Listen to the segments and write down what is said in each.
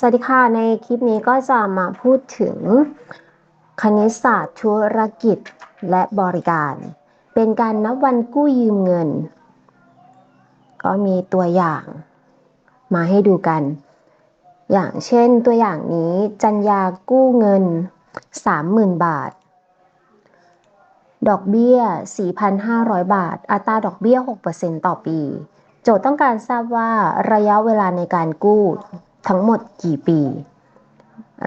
สวัสดีค่ะ ในคลิปนี้ก็จะมาพูดถึงคณิตศาสตร์ธุรกิจและบริการ เป็นการนับวันกู้ยืมเงิน ก็มีตัวอย่างมาให้ดูกัน อย่างเช่นตัวอย่างนี้จัญญากู้เงิน 30,000 บาท ดอกเบี้ย 4,500 บาท อัตราดอกเบี้ย 6%ต่อปี โจทย์ต้องการทราบว่าระยะเวลาในการกู้ ทั้งหมดกี่ปี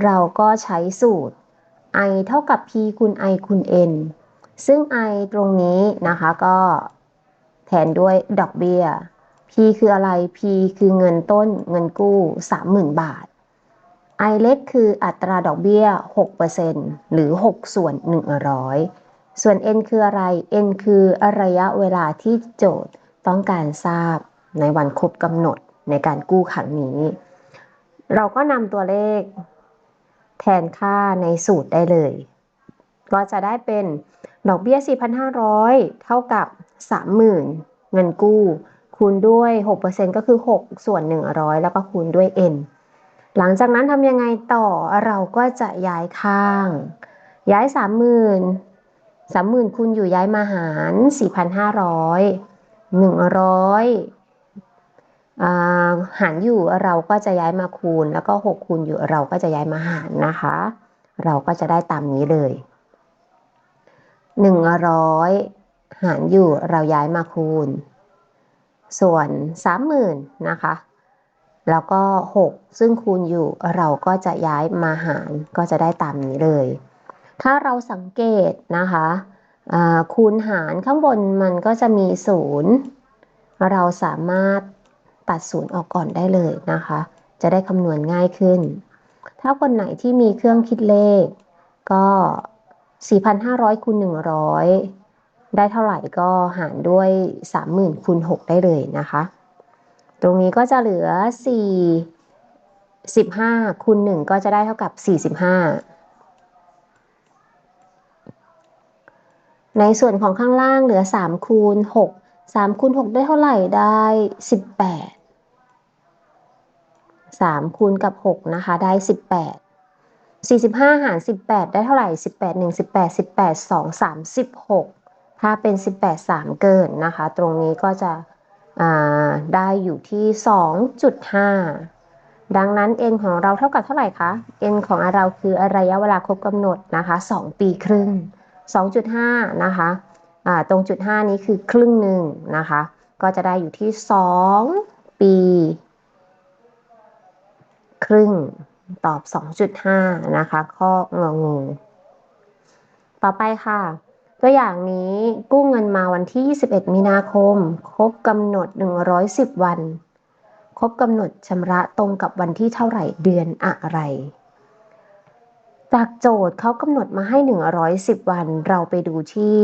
เราก็ใช้สูตร i เท่ากับ p คูณ i คูณ n ซึ่ง i ตรงนี้นะคะก็แทนด้วยดอกเบี้ย p คืออะไร p คือเงินต้นเงินกู้ 30,000 บาท i เล็กคืออัตราดอกเบี้ย 6%หรือ 6 ส่วน 100 ส่วน n คืออะไร n คือระยะเวลาที่โจทย์ต้องการทราบในวันครบกำหนดในการกู้ครั้งนี้ เราก็นำตัวเลขแทนค่าในสูตรได้เลย ก็จะได้เป็นดอกเบี้ย 4,500 เท่ากับ 30,000 เงินกู้ คูณด้วย 6%ก็คือ 6 ส่วน 100 แล้วก็คูณด้วย n หลังจากนั้นทำยังไงต่อเราก็จะย้ายข้าง ย้าย 30,000 30,000คูณอยู่ย้ายมาหาร 4,500 100 หารอยู่เราก็จะย้ายมาคูณ แล้วก็ 6 คูณอยู่เราก็จะย้ายมาหารนะคะ เราก็จะได้ตามนี้เลย 100 หารอยู่เราย้ายมาคูณ ส่วน 30,000นะคะ แล้วก็ 6 ซึ่งคูณอยู่เราก็จะย้ายมาหารก็จะได้ตามนี้เลย ถ้าเราสังเกตนะคะคูณหารข้างบนมันก็จะมีศูนย์เราสามารถ ตัดศูนย์ออกก่อนได้เลยนะคะ จะได้คำนวณง่ายขึ้น ถ้าคนไหนที่มีเครื่องคิดเลข ก็ 4,500คูณ100 ได้เท่าไหร่ก็หารด้วย 30,000คูณ6ได้เลยนะคะ ตรงนี้ก็จะเหลือ 4 15คูณ1ก็จะได้เท่ากับ 45ในส่วนของข้างล่างเหลือ3คูณ6 3คูณ6ได้เท่าไหร่ได้ 18 3คูณกับ6นะคะได้ 18 45 หาร 18 ได้เท่าไหร่ 18 1 18 18 2 36ถ้าเป็น 18 3 เกินนะคะ ตรงนี้ก็จะได้อยู่ที่ 2.5 ดังนั้น n ของเราเท่ากับเท่าไหร่คะ n ของเราคือระยะเวลาครบกำหนดนะคะ 2 ปีครึ่ง 2.5 นะคะตรงจุด 5 นี้คือครึ่งหนึ่งนะคะ ก็จะได้อยู่ที่ 2 ปี ครึ่ง ตอบ 2.5 นะคะ ข้ององู ต่อไปค่ะ ตัวอย่างนี้กู้เงินมาวันที่ 21 มีนาคม ครบกำหนด 110 วัน ครบกำหนดชำระตรงกับวันที่เท่าไหร่เดือนอะไร จากโจทย์เขากำหนดมาให้ 110 วัน เราไปดูที่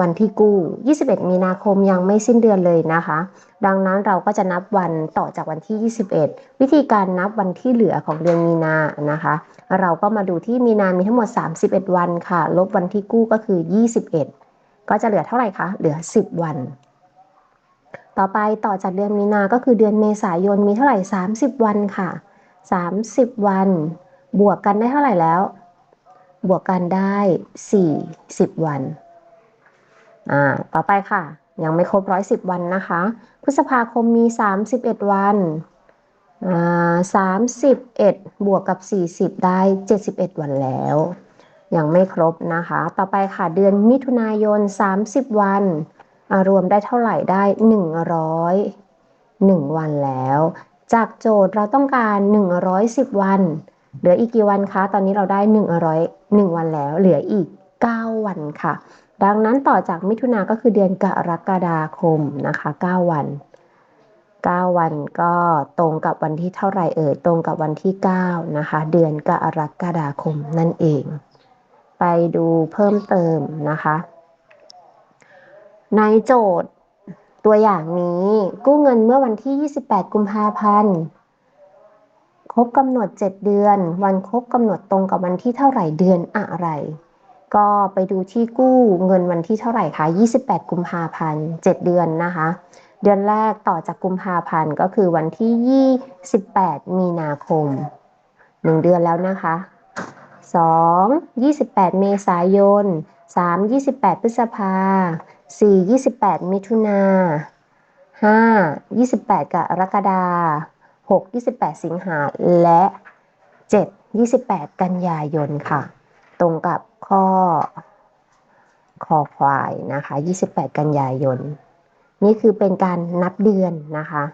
วันที่กู้ 21 มีนาคมยังไม่สิ้นเดือนเลยนะคะ ดังนั้นเราก็จะนับวันต่อจากวันที่ 21 วิธีการนับวันที่เหลือของเดือนมีนานะคะ เราก็มาดูที่มีนามีทั้งหมด 31 วันค่ะ ลบวันที่กู้ก็คือ 21 ก็จะเหลือเท่าไหร่คะ เหลือ 10 วัน ต่อไปต่อจากเดือนมีนา ก็คือเดือนเมษายนมีเท่าไหร่ 30 วันค่ะ 30 วัน บวกกันได้เท่าไหร่แล้ว บวกกันได้ 40 วัน อ่าต่อไปค่ะ ยังไม่ครบร้อยสิบวันนะคะ พฤษภาคมมีสามสิบเอ็ดวันอ่าสามสิบเอ็ดบวกกับสี่สิบได้เจ็ดสิบเอ็ดวันแล้ว ยังไม่ครบนะคะ ต่อไปค่ะเดือนมิถุนายนสามสิบวันรวมได้เท่าไหร่ได้หนึ่งร้อยหนึ่งวันแล้ว จากโจทย์เราต้องการหนึ่งร้อยสิบวันเหลืออีกกี่วันคะ ตอนนี้เราได้หนึ่งร้อยหนึ่งวันแล้ว เหลืออีกเก้าวันค่ะ ดังนั้นต่อจากมิถุนาก็คือเดือนกรกฎาคมนะคะ 9 วัน 9 วันก็ตรงกับวันที่เท่าไหร่เอ่ยตรงกับวันที่ 9 นะคะ เดือนกรกฎาคมนั่นเอง ไปดูเพิ่มเติมนะคะ ในโจทย์ตัวอย่างนี้กู้เงินเมื่อวันที่ 28 กุมภาพันธ์ครบกำหนด 7 เดือน วันครบกำหนดตรงกับวันที่เท่าไหร่เดือนอะไร ก็ไปดูที่กู้เงินวันที่เท่าไหร่คะ 28 กุมภาพันธ์ 7 เดือนนะคะ เดือนแรกต่อจากกุมภาพันธ์ก็คือวันที่ 28 มีนาคม 1 เดือนแล้วนะคะ 2 28 เมษายน 3 28 พฤษภา 4 28 มิถุนา 5 28 กรกฎา6 28 สิงหาและ 7 28 กันยายนค่ะ ตรงกับข้อคอควายนะคะ 28 กันยายน นี่คือเป็นการนับเดือนนะคะ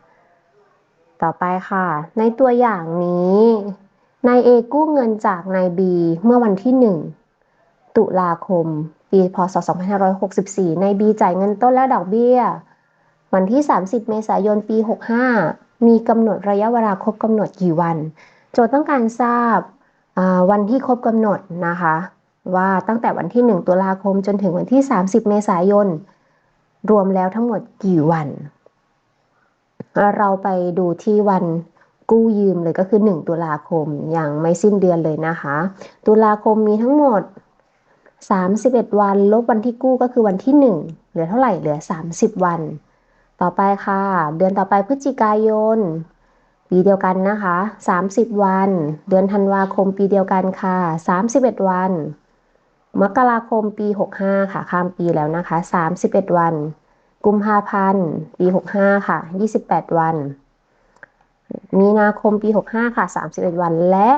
ต่อไปค่ะ ในตัวอย่างนี้นายเอกู้เงินจากนายบีเมื่อวันที่ 1 ตุลาคม ปีพศ 2564นายบีจ่ายเงินต้นและดอกเบี้ย วันที่ 30 เมษายน ปี 65 มีกำหนดระยะเวลาครบกำหนดกี่วัน โจทย์ต้องการทราบ วันที่ครบกำหนดนะคะ ว่าตั้งแต่วันที่ 1 ตุลาคมจนถึงวันที่ 30 เมษายน รวมแล้วทั้งหมดกี่วัน เราไปดูที่วันกู้ยืมเลยก็คือ 1 ตุลาคมอย่างไม่สิ้นเดือนเลยนะคะ ตุลาคมมีทั้งหมด 31 วัน ลบวันที่กู้ก็คือวันที่ 1 เหลือเท่าไหร่เหลือ 30 วัน ต่อไปค่ะ เดือนต่อไปพฤศจิกายน ปีเดียวกันนะคะ 30 วัน เดือนธันวาคมปีเดียวกันค่ะ 31 วัน มกราคมปี 65 ค่ะ ข้ามปีแล้วนะคะ 31 วัน กุมภาพันธ์ปี 65 ค่ะ 28 วัน มีนาคมปี 65 ค่ะ 31 วัน และ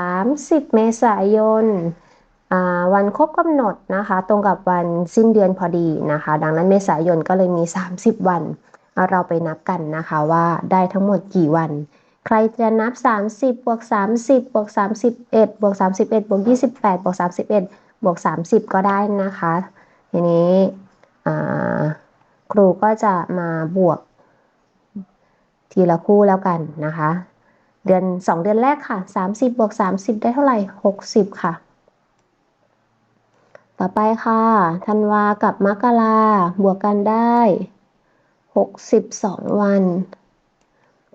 30 เมษายนวันครบกำหนดนะคะ ตรงกับวันสิ้นเดือนพอดีนะคะ ดังนั้นเมษายนก็เลยมี 30 วัน เราไปนับกันนะคะว่าได้ทั้งหมดกี่วัน ใครจะนับ 30บวก30บวก31บวก31บวก28บวก31บวก30 ก็ได้นะคะทีนี้ครูก็จะมาบวกทีละคู่แล้วกันนะคะ เดือน 2 เดือนแรกค่ะ 30บวก30 ได้เท่าไหร่ 60 ค่ะ ต่อไปค่ะธันวากับมกราบวกกันได้ 62วัน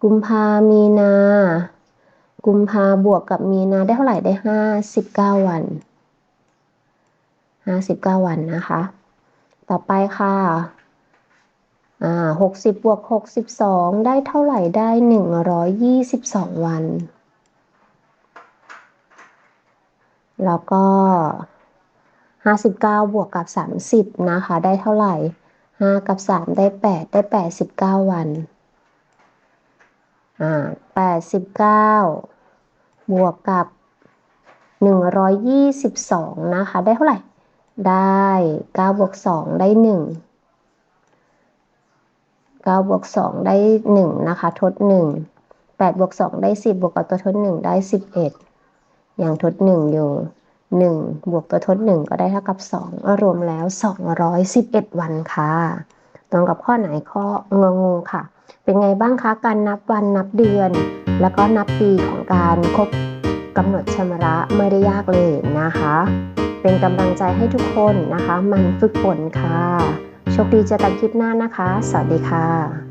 กุมภามีนา กุมภาบวกกับมีนาได้เท่าไหร่ได้59วัน59วันนะคะ ต่อไปค่ะอ่าหกสิบบวกหกสิบสองได้เท่าไหร่ได้หนึ่งร้อยยี่สิบสองวัน แล้วก็ห้าสิบเก้าบวกกับสามสิบนะคะ ได้เท่าไหร่ ห้ากับสามได้แปดได้แปดสิบเก้าวัน อ่าแปดสิบเก้าบวกกับหนึ่งร้อยยี่สิบสองนะคะ ได้เท่าไหร่ ได้เก้าบวกสองได้หนึ่ง9บวก2ได้1นะคะ ทด1 8บวก2ได้10บบวกกับตัวทด1ได้11อย่างทด1อยู่ 1 บวกตัวทด 1 ก็ได้เท่ากับ 2 รวมแล้ว 211 วันค่ะ ตรงกับข้อไหนข้องงงค่ะ เป็นไงบ้างคะการนับวันนับเดือน แล้วก็นับปีของการครบกำหนดชำระไม่ได้ยากเลยนะคะ เป็นกำลังใจให้ทุกคนนะคะ มันฝึกฝนค่ะโชคดีเจอกันคลิปหน้านะคะ สวัสดีค่ะ